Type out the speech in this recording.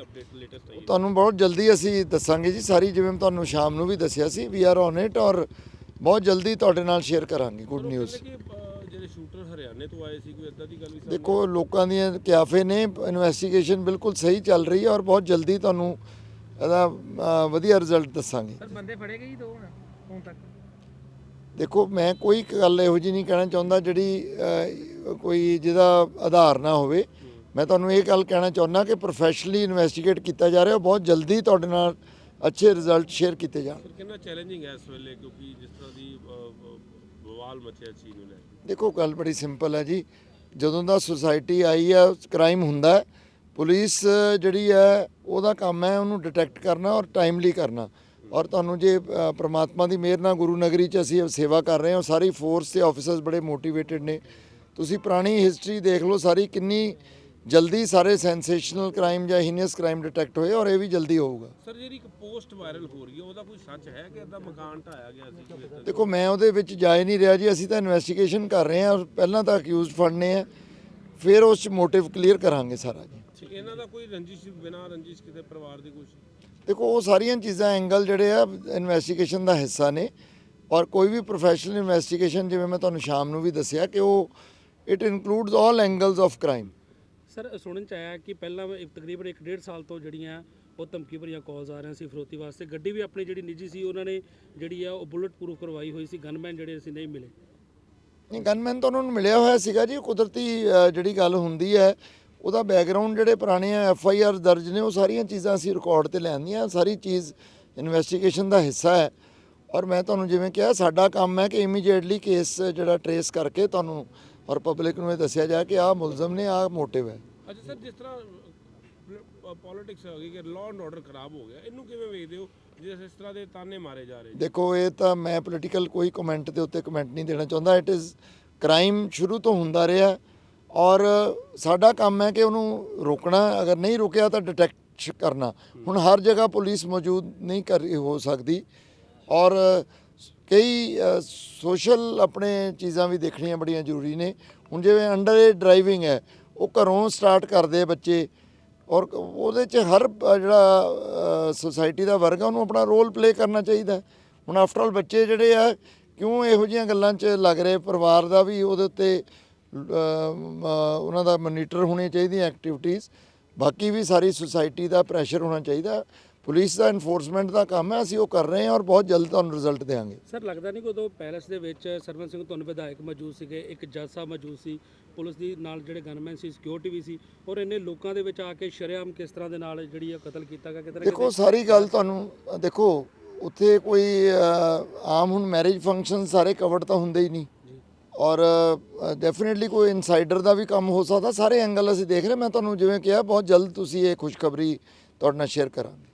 Update latest ਆਈ ਹੈ ਤੁਹਾਨੂੰ ਬਹੁਤ ਜਲਦੀ ਅਸੀਂ ਦੱਸਾਂਗੇ ਜੀ ਸਾਰੀ ਜਿਵੇਂ ਮੈਂ ਤੁਹਾਨੂੰ ਸ਼ਾਮ ਨੂੰ ਵੀ ਦੱਸਿਆ ਸੀ ਵੀ ਆਰ ਔਨ ਇਟ ਔਰ ਬਹੁਤ ਜਲਦੀ ਤੁਹਾਡੇ ਨਾਲ ਸ਼ੇਅਰ ਕਰਾਂਗੇ ਗੁੱਡ ਨਿਊਜ਼ ਕਹਿੰਦੇ ਕਿ ਅਹ, ਜਿਹੜੇ ਸ਼ੂਟਰ ਹਰਿਆਣੇ ਤੋਂ ਆਏ ਸੀ ਕੋਈ ਇਦਾਂ ਦੀ ਗੱਲ ਵੀ ਸਾਹਮਣੇ ਦੇਖੋ ਲੋਕਾਂ ਦੀਆਂ ਕਿਆਫੇ ਨੇ ਇਨਵੈਸਟੀਗੇਸ਼ਨ ਬਿਲਕੁਲ ਸਹੀ ਚੱਲ ਰਹੀ ਹੈ ਔਰ ਬਹੁਤ ਜਲਦੀ ਤੁਹਾਨੂੰ ਇਹਦਾ ਵਧੀਆ ਰਿਜ਼ਲਟ ਦੱਸਾਂਗੇ। ਸਰ ਬੰਦੇ ਫੜੇ ਗਏ ਜੀ ਦੋ ਹੁਣ ਹੁਣ ਤੱਕ? ਦੇਖੋ ਮੈਂ ਕੋਈ ਗੱਲ ਇਹੋ ਜਿਹੀ ਨਹੀਂ ਕਹਿਣਾ ਚਾਹੁੰਦਾ ਜਿਹੜੀ ਕੋਈ ਜਿਹਦਾ ਆਧਾਰ ਨਾ ਹੋਵੇ। ਮੈਂ ਤੁਹਾਨੂੰ ਇਹ ਗੱਲ ਕਹਿਣਾ ਚਾਹੁੰਦਾ ਕਿ ਪ੍ਰੋਫੈਸ਼ਨਲੀ ਇਨਵੈਸਟੀਗੇਟ ਕੀਤਾ ਜਾ ਰਿਹਾ ਬਹੁਤ ਜਲਦੀ ਤੁਹਾਡੇ ਨਾਲ ਅੱਛੇ ਰਿਜ਼ਲਟ ਸ਼ੇਅਰ ਕੀਤੇ ਜਾਣ। ਕਿੰਨਾ ਚੈਲੰਜਿੰਗ ਹੈ ਇਸ ਵੇਲੇ ਕਿਉਂਕਿ ਜਿਸ ਤਰ੍ਹਾਂ ਦੀ ਬਵਾਲ ਮਚਿਆ ਚੀਜ਼ ਨੂੰ ਲੈ ਕੇ। ਦੇਖੋ ਗੱਲ ਬੜੀ ਸਿੰਪਲ ਹੈ ਜੀ। ਜਦੋਂ ਦਾ ਸੁਸਾਇਟੀ ਆਈ ਹੈ ਕ੍ਰਾਈਮ ਹੁੰਦਾ ਹੈ ਪੁਲਿਸ ਜਿਹੜੀ ਹੈ ਉਹਦਾ ਕੰਮ ਹੈ ਉਹਨੂੰ ਡਿਟੈਕਟ ਕਰਨਾ ਔਰ ਟਾਈਮਲੀ ਕਰਨਾ। ਔਰ ਤੁਹਾਨੂੰ ਜੇ ਪ੍ਰਮਾਤਮਾ ਦੀ ਮਿਹਰ ਨਾਲ ਗੁਰੂ ਨਗਰੀ ਚ ਅਸੀਂ ਸੇਵਾ ਕਰ ਰਹੇ ਹਾਂ ਸਾਰੀ ਫੋਰਸ ਤੇ ਆਫੀਸਰਸ ਬੜੇ ਮੋਟੀਵੇਟਿਡ ਨੇ। ਤੁਸੀਂ ਪੁਰਾਣੀ ਹਿਸਟਰੀ ਦੇਖ ਲਓ ਸਾਰੀ ਕਿੰਨੀ ਜਲਦੀ ਸਾਰੇ ਸੈਂਸੇਸ਼ਨਲ ਕ੍ਰਾਈਮ ਜਾਂ ਹੀਨੀਅਸ ਕ੍ਰਾਈਮ ਡਿਟੈਕਟ ਹੋਏ ਔਰ ਇਹ ਵੀ ਜਲਦੀ ਹੋਊਗਾ। ਸਰ ਜਿਹੜੀ ਇੱਕ ਪੋਸਟ ਵਾਇਰਲ ਹੋ ਰਹੀ ਹੈ ਉਹਦਾ ਕੋਈ ਸੱਚ ਹੈ ਕਿ ਇਦਾਂ ਮਕਾਨ ਢਾਇਆ ਗਿਆ ਸੀ? ਕੋਈ ਏਦਾਂ? ਦੇਖੋ ਮੈਂ ਉਹਦੇ ਵਿੱਚ ਜਾ ਹੀ ਨਹੀਂ ਰਿਹਾ ਜੀ ਅਸੀਂ ਤਾਂ ਇਨਵੈਸਟੀਗੇਸ਼ਨ ਕਰ ਰਹੇ ਹਾਂ ਔਰ ਪਹਿਲਾਂ ਤਾਂ ਅਕਿਊਜ਼ਡ ਫੜਨੇ ਆ ਫਿਰ ਉਸ ਚ ਮੋਟਿਵ ਕਲੀਅਰ ਕਰਾਂਗੇ ਸਾਰਾ ਜੀ। ਠੀਕ, ਇਹਨਾਂ ਦਾ ਕੋਈ ਰੰਜਿਸ਼ ਬਿਨਾ ਰੰਜਿਸ਼ ਕਿਤੇ ਪਰਿਵਾਰ ਦੀ ਕੁਝ ਦੇਖੋ ਉਹ ਸਾਰੀਆਂ ਚੀਜ਼ਾਂ ਐਂਗਲ ਜਿਹੜੇ ਆ ਇਨਵੈਸਟੀਗੇਸ਼ਨ ਦਾ ਹਿੱਸਾ ਨੇ ਔਰ ਕੋਈ ਵੀ ਪ੍ਰੋਫੈਸ਼ਨਲ ਇਨਵੈਸਟੀਗੇਸ਼ਨ ਜਿਵੇਂ ਮੈਂ ਤੁਹਾਨੂੰ ਸ਼ਾਮ ਨੂੰ ਵੀ ਦੱਸਿਆ ਕਿ ਉਹ it includes all angles of crime sir, ਸੁਣਨ ਚ ਆਇਆ ਕਿ ਪਹਿਲਾਂ ਇੱਕ ਤਕਰੀਬਨ 1.5 ਸਾਲ ਤੋਂ ਜਿਹੜੀਆਂ ਉਹ ਧਮਕੀ ਭਰੀਆਂ ਕਾਲਸ ਆ ਰਹੀਆਂ ਸੀ ਫਰੋਤੀ ਵਾਸਤੇ। ਗੱਡੀ ਵੀ ਆਪਣੀ ਜਿਹੜੀ ਨਿੱਜੀ ਸੀ, ਉਹਨਾਂ ਨੇ ਜਿਹੜੀ ਆ ਉਹ ਬੁਲਟ ਪ੍ਰੂਫ ਕਰਵਾਈ ਹੋਈ ਸੀ। ਗਨਮੈਨ ਜਿਹੜੇ ਅਸੀਂ ਨਹੀਂ ਮਿਲੇ। ਨਹੀਂ ਗਨਮੈਨ ਤਾਂ ਉਹਨਾਂ ਨੂੰ ਮਿਲਿਆ ਹੋਇਆ ਸੀਗਾ ਜੀ। ਕੁਦਰਤੀ ਜਿਹੜੀ ਗੱਲ ਹੁੰਦੀ ਹੈ, ਉਹਦਾ ਬੈਕਗ੍ਰਾਉਂਡ ਜਿਹੜੇ ਪੁਰਾਣੇ ਐਫ ਆਈ ਆਰ ਦਰਜ ਨੇ, ਉਹ ਸਾਰੀਆਂ ਚੀਜ਼ਾਂ ਅਸੀਂ ਰਿਕਾਰਡ ਤੇ ਲੈਂਦੀਆਂ ਸਾਰੀ ਚੀਜ਼ ਇਨਵੈਸਟੀਗੇਸ਼ਨ ਦਾ ਹਿੱਸਾ ਹੈ। ਔਰ ਮੈਂ ਤੁਹਾਨੂੰ ਜਿਵੇਂ ਕਿਹਾ, ਸਾਡਾ ਕੰਮ ਹੈ ਕਿ ਇਮੀਡੀਏਟਲੀ ਕੇਸ ਜਿਹੜਾ ਟਰੇਸ ਕਰਕੇ ਤੁਹਾਨੂੰ ਔਰ ਪਬਲਿਕ ਨੂੰ ਇਹ ਦੱਸਿਆ ਜਾਏ ਕਿ ਆਹ ਮੁਲਜ਼ਮ ਨੇ ਆਹ ਮੋਟਿਵ ਹੈ। ਅੱਛਾ ਸਰ ਜਿਸ ਤਰ੍ਹਾਂ ਪੋਲਿਟਿਕਸ ਹੋ ਗਈ ਕਿ ਲਾਅ ਐਂਡ ਆਰਡਰ ਖਰਾਬ ਹੋ ਗਿਆ ਇਹਨੂੰ ਕਿਵੇਂ ਵੇਖਦੇ ਹੋ? ਜਿਸ ਇਸ ਤਰ੍ਹਾਂ ਦੇ ਤਾਨੇ ਮਾਰੇ ਜਾ ਰਹੇ ਦੇਖੋ ਇਹ ਤਾਂ ਮੈਂ ਪੋਲੀਟੀਕਲ ਕੋਈ ਕਮੈਂਟ ਦੇ ਉੱਤੇ ਕਮੈਂਟ ਨਹੀਂ ਦੇਣਾ ਚਾਹੁੰਦਾ। ਇਟ ਇਜ਼ ਕ੍ਰਾਈਮ ਸ਼ੁਰੂ ਤੋਂ ਹੁੰਦਾ ਰਿਹਾ ਔਰ ਸਾਡਾ ਕੰਮ ਹੈ ਕਿ ਉਹਨੂੰ ਰੋਕਣਾ। ਅਗਰ ਨਹੀਂ ਰੁਕਿਆ ਤਾਂ ਡਿਟੈਕਟ ਕਰਨਾ। ਹੁਣ ਹਰ ਜਗ੍ਹਾ ਪੁਲਿਸ ਮੌਜੂਦ ਨਹੀਂ ਕਰ ਹੋ ਸਕਦੀ। ਔਰ ਕਈ ਸੋਸ਼ਲ ਆਪਣੇ ਚੀਜ਼ਾਂ ਵੀ ਦੇਖਣੀਆਂ ਬੜੀਆਂ ਜ਼ਰੂਰੀ ਨੇ। ਹੁਣ ਜਿਵੇਂ ਅੰਡਰ ਏਜ ਡਰਾਈਵਿੰਗ ਹੈ, ਉਹ ਘਰੋਂ ਸਟਾਰਟ ਕਰਦੇ ਆ ਬੱਚੇ ਔਰ ਉਹਦੇ ਚ ਹਰ ਜਿਹੜਾ ਸੋਸਾਇਟੀ ਦਾ ਵਰਗ ਹੈ ਉਹਨੂੰ ਆਪਣਾ ਰੋਲ ਪਲੇ ਕਰਨਾ ਚਾਹੀਦਾ। ਹੁਣ ਆਫਟਰ ਆਲ ਬੱਚੇ ਜਿਹੜੇ ਆ, ਕਿਉਂ ਇਹੋ ਜਿਹੀਆਂ ਗੱਲਾਂ 'ਚ ਲੱਗ ਰਹੇ? ਪਰਿਵਾਰ ਦਾ ਵੀ ਉਹਦੇ ਉੱਤੇ ਉਹਨਾਂ ਦਾ ਮੋਨੀਟਰ ਹੋਣੀ ਚਾਹੀਦੀਆਂ ਐਕਟੀਵਿਟੀਜ਼ ਬਾਕੀ ਵੀ ਸਾਰੀ ਸੁਸਾਇਟੀ ਦਾ ਪ੍ਰੈਸ਼ਰ ਹੋਣਾ ਚਾਹੀਦਾ। ਪੁਲਿਸ ਦਾ ਇਨਫੋਰਸਮੈਂਟ ਦਾ ਕੰਮ ਹੈ ਅਸੀਂ ਉਹ ਕਰ ਰਹੇ ਹਾਂ ਔਰ ਬਹੁਤ ਜਲਦ ਤੁਹਾਨੂੰ ਰਿਜ਼ਲਟ ਦੇਵਾਂਗੇ। ਸਰ ਲੱਗਦਾ ਨਹੀਂ ਕਿ ਉਦੋਂ ਪੈਲਸ ਦੇ ਵਿੱਚ ਸਰਵਨ ਸਿੰਘ ਤੁਹਾਨੂੰ ਵਿਧਾਇਕ ਮੌਜੂਦ ਸੀਗੇ ਇੱਕ ਜੱਜ ਸਾਹਿਬ ਮੌਜੂਦ ਸੀ ਪੁਲਿਸ ਦੀ ਨਾਲ ਜਿਹੜੇ ਗਨਮੈਨ ਸੀ ਸਿਕਿਉਰਿਟੀ ਵੀ ਸੀ ਔਰ ਇੰਨੇ ਲੋਕਾਂ ਦੇ ਵਿੱਚ ਆ ਕੇ ਸ਼ਰੇਆਮ ਕਿਸ ਤਰ੍ਹਾਂ ਦੇ ਨਾਲ ਜਿਹੜੀ ਆ ਕਤਲ ਕੀਤਾ ਗਿਆ ਕਿਤੇ ਦੇਖੋ ਸਾਰੀ ਗੱਲ ਤੁਹਾਨੂੰ ਦੇਖੋ ਉੱਥੇ ਕੋਈ ਆਮ ਹੁਣ ਮੈਰਿਜ ਫੰਕਸ਼ਨ ਸਾਰੇ ਕਵਰਡ ਤਾਂ ਹੁੰਦੇ ਹੀ ਨਹੀਂ। ਔਰ ਡੈਫੀਨਿਟਲੀ ਕੋਈ ਇਨਸਾਈਡਰ ਦਾ ਵੀ ਕੰਮ ਹੋ ਸਕਦਾ। ਸਾਰੇ ਐਂਗਲ ਅਸੀਂ ਦੇਖ ਰਹੇ ਮੈਂ ਤੁਹਾਨੂੰ ਜਿਵੇਂ ਕਿਹਾ, ਬਹੁਤ ਜਲਦ ਤੁਸੀਂ ਇਹ ਖੁਸ਼ਖਬਰੀ ਤੁਹਾਡੇ ਨਾਲ ਸ਼ੇਅਰ ਕਰਾਂਗੇ।